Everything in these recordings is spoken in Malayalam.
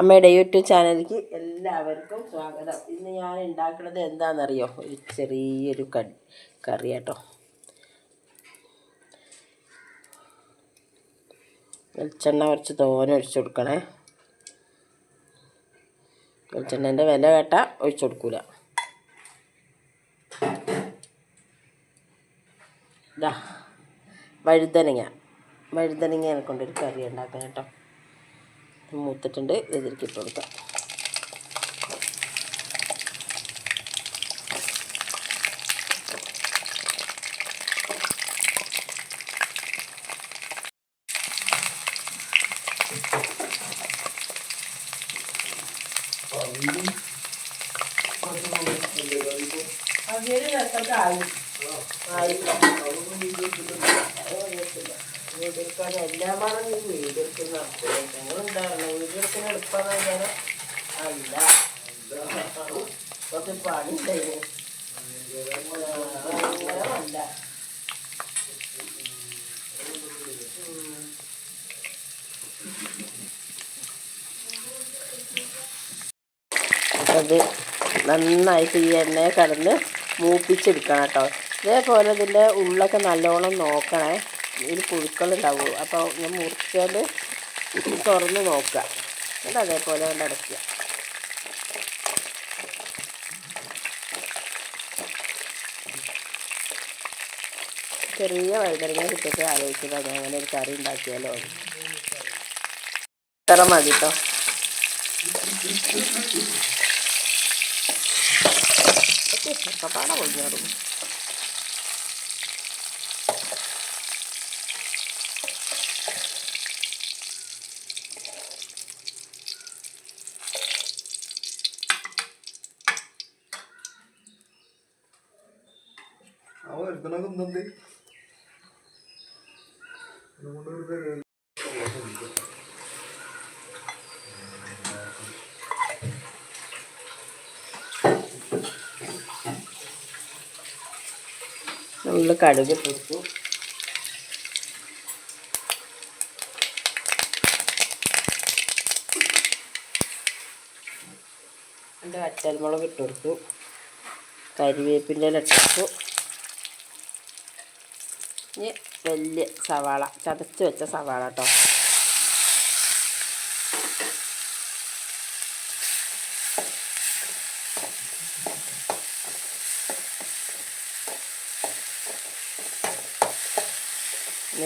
അമ്മയുടെ യൂട്യൂബ് ചാനലിലേക്ക് എല്ലാവർക്കും സ്വാഗതം. ഇന്ന് ഞാൻ ഉണ്ടാക്കുന്നത് എന്താണെന്നറിയോ? ഒരു ചെറിയൊരു കടി കറി കേട്ടോ വെളിച്ചെണ്ണ കുറച്ച് തോന ഒഴിച്ചു കൊടുക്കണേ. വെളിച്ചെണ്ണേന്റെ വില കേട്ടാൽ ഒഴിച്ചു കൊടുക്കൂല. വഴുതനങ്ങ. വഴുതനങ്ങ കൊണ്ടൊരു കറി ഉണ്ടാക്കണം കേട്ടോ. മൂത്തിട്ടുണ്ട്. ഇതിലേക്ക് ഇട്ട് കൊടുക്കാം. ആയി. ആയി വീടെടുക്കാൻ എല്ലാമാണ് ഈ വീടെടുക്കുന്ന ഉണ്ടാകണം വീടെടുക്കുന്ന എളുപ്പമാണ് അല്ല കുറച്ച് പണി അല്ല. അത് നന്നായിട്ട് ഈ എണ്ണയെ കടന്ന് മൂപ്പിച്ചെടുക്കണം കേട്ടോ. ഇതേപോലെ ഇതിന്റെ ഉള്ളൊക്കെ നല്ലോണം നോക്കണേ. ഇതിൽ പുഴുക്കളുണ്ടാവുള്ളൂ അപ്പോൾ ഞാൻ മുറിച്ചാൽ തുറന്ന് നോക്കുക. എന്നിട്ട് അതേപോലെ കൊണ്ട് അടയ്ക്കുക. ചെറിയ വഴുതനങ്ങ കിട്ടിയിട്ട് ആലോചിച്ചതാണ് അങ്ങനെ ഒരു കറി ഉണ്ടാക്കിയാലോ ഇത്ര മതി കേട്ടോ പാടാ പൊളിഞ്ഞാടും ഒരുത്തനൊക്കെ നമ്മൾ കടുക് പൊട്ടു എന്റെ വറ്റൽമുളക് ഇട്ട് കൊടുത്തു. കരിവേപ്പിന്റെ ഇട്ട് ഇനി വലിയ സവാള ചതച്ച് വെച്ച സവാള കേട്ടോ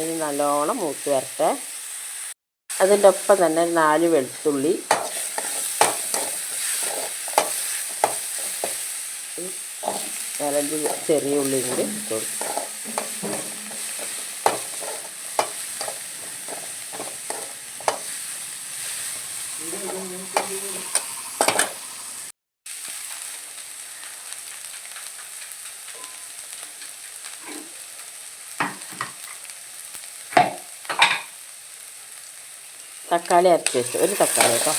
ഇനി നല്ലോണം മൂത്ത് വരട്ടെ. അതിന്റെ ഒപ്പം തന്നെ നാല് വെളുത്തുള്ളി. ചെറിയ ഉള്ളി കൂടി കൊടുക്കും. തക്കാളി അരച്ച് വെച്ചു ഒരു തക്കാളി കേട്ടോ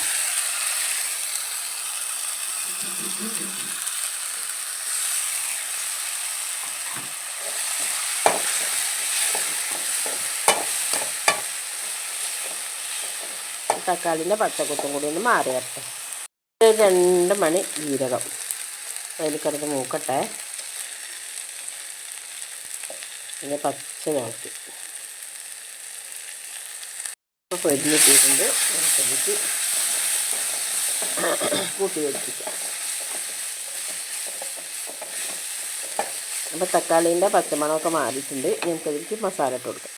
തക്കാളിന്റെ പച്ചക്കുത്തും കൂടി ഒന്ന് മാറി വരട്ടെ. ഒരു രണ്ട് മണി ജീരകം. അതിലേക്കടുത്ത് മൂക്കട്ടെ. പിന്നെ പച്ച നോക്കി. ഇപ്പോൾ പൊരിഞ്ഞിട്ടിട്ടുണ്ട് നമുക്കതിലേക്ക് കൂട്ടി വെച്ചിട്ട്. അപ്പോൾ തക്കാളീന്റെ പച്ചമണമൊക്കെ മാറിയിട്ടുണ്ട്. ഞങ്ങൾക്കതിലേക്ക് മസാല ഇട്ട് കൊടുക്കാം.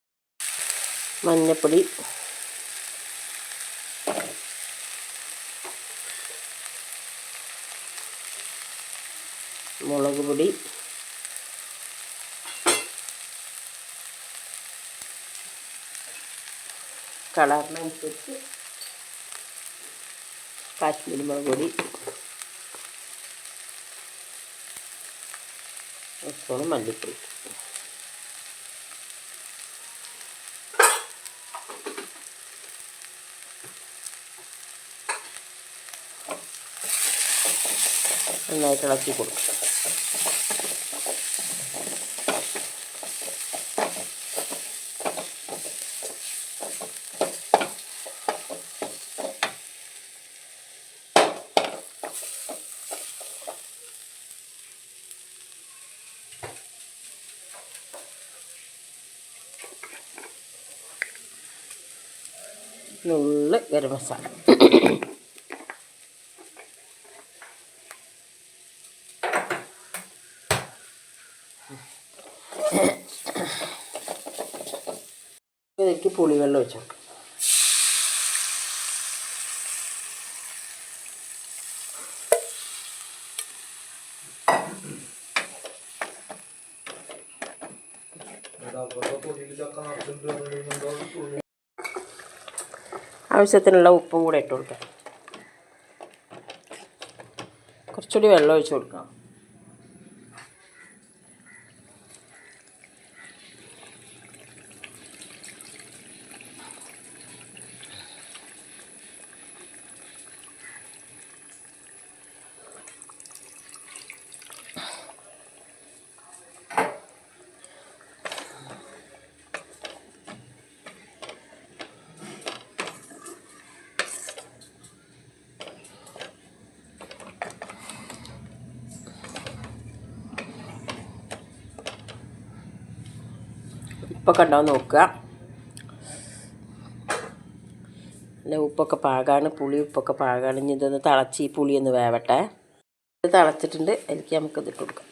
മഞ്ഞൾപ്പൊടി മുളക് പൊടി കളറിനനുസരിച്ച് കാശ്മീരി മുളക് പൊടി സ്പൂണ് മല്ലിപ്പൊടി. നന്നായിട്ട് ഇളക്കി കൊടുക്കും. നുള്ള് ഗരം മസാല. ഇതിലേക്ക് പുളിവെള്ളം വെച്ചോക്കാം ആവശ്യത്തിനുള്ള ഉപ്പും കൂടെ ഇട്ട് കൊടുക്കാം. കുറച്ചുകൂടി വെള്ളം ഒഴിച്ച് കൊടുക്കാം. ഉപ്പൊക്കെ ഉണ്ടോ നോക്കുക. അല്ല ഉപ്പൊക്കെ പാകാണ് പുളി ഉപ്പൊക്കെ പാകാണ്. ഇനി ഇതൊന്ന് തിളച്ച് ഈ പുളി ഒന്ന് വേവട്ടെ. ഇത് തിളച്ചിട്ടുണ്ട്. എനിക്ക് നമുക്കിത് ഇട്ട് കൊടുക്കാം.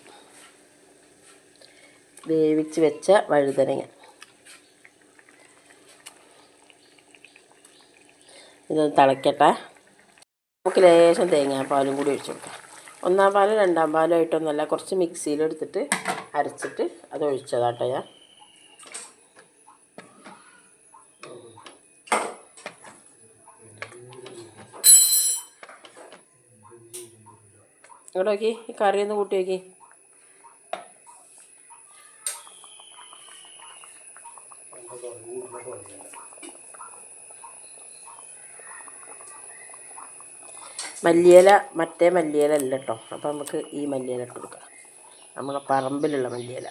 വേവിച്ച് വെച്ച വഴുതനങ്ങ. ഇതൊന്ന് തിളക്കട്ടെ. നമുക്ക് ലേശം തേങ്ങാപ്പാലും കൂടി ഒഴിച്ചു കൊടുക്കാം. ഒന്നാം പാലും രണ്ടാം പാലും ആയിട്ടൊന്നല്ല കുറച്ച് മിക്സിയിലെടുത്തിട്ട് അരച്ചിട്ട് അത് ഒഴിച്ചതാട്ടോ ഞാൻ. ഇങ്ങോട്ട് നോക്കി ഈ കറി ഒന്ന് കൂട്ടി നോക്കി മല്ലിയില മറ്റേ മല്ലിയില അല്ല കേട്ടോ. അപ്പോൾ നമുക്ക് ഈ മല്ലിയില ഇട്ട് കൊടുക്കാം. നമ്മളെ പറമ്പിലുള്ള മല്ലിയില.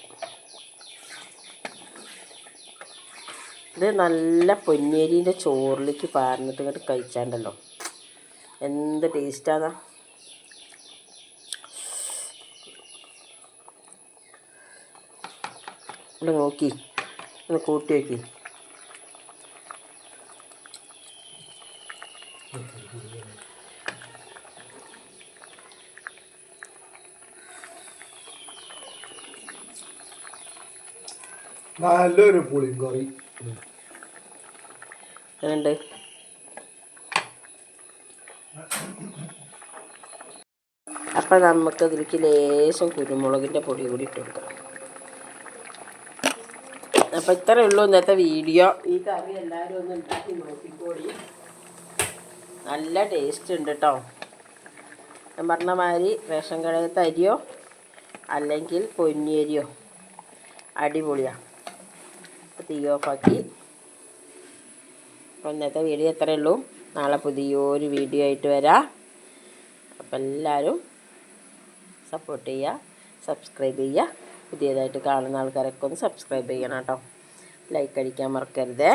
ഇത് നല്ല പൊന്നേരീന്റെ ചോറിലേക്ക് പാർന്നിട്ട് ഇങ്ങോട്ട് കഴിച്ചാണ്ടല്ലോ. എന്ത് ടേസ്റ്റാണ് ഇവിടെ നോക്കി. ഒന്ന് കൂട്ടി വയ്ക്കി നല്ലൊരു പുളിങ്കറി എങ്ങനെയുണ്ട് അപ്പം നമുക്ക് ഇതിലേക്ക് ലേശം കുരുമുളകിന്റെ പൊടി കൂടി ഇട്ട് അപ്പം ഇത്രയേ ഉള്ളൂ ഇന്നത്തെ വീഡിയോ. ഈ കറി എല്ലാവരും ഒന്ന് ഉണ്ടാക്കി നോക്കിക്കോടി നല്ല ടേസ്റ്റ് ഉണ്ട് കേട്ടോ ഞാൻ പറഞ്ഞ മാതിരി റേഷൻ കടയിലത്തെ അരിയോ അല്ലെങ്കിൽ പൊന്നിയരിയോ അടിപൊളിയാണ് അപ്പോൾ തീ ഓഫാക്കി അപ്പോൾ ഇന്നത്തെ വീഡിയോ എത്രയേ ഉള്ളൂ. നാളെ പുതിയൊരു വീഡിയോ ആയിട്ട് വരാം. അപ്പം എല്ലാവരും സപ്പോർട്ട് ചെയ്യുക സബ്സ്ക്രൈബ് ചെയ്യുക. പുതിയതായിട്ട് കാണുന്ന ആൾക്കാരൊക്കെ ഒന്ന് സബ്സ്ക്രൈബ് ചെയ്യണം കേട്ടോ ലൈക്ക് അടിക്കാൻ മറക്കരുതേ.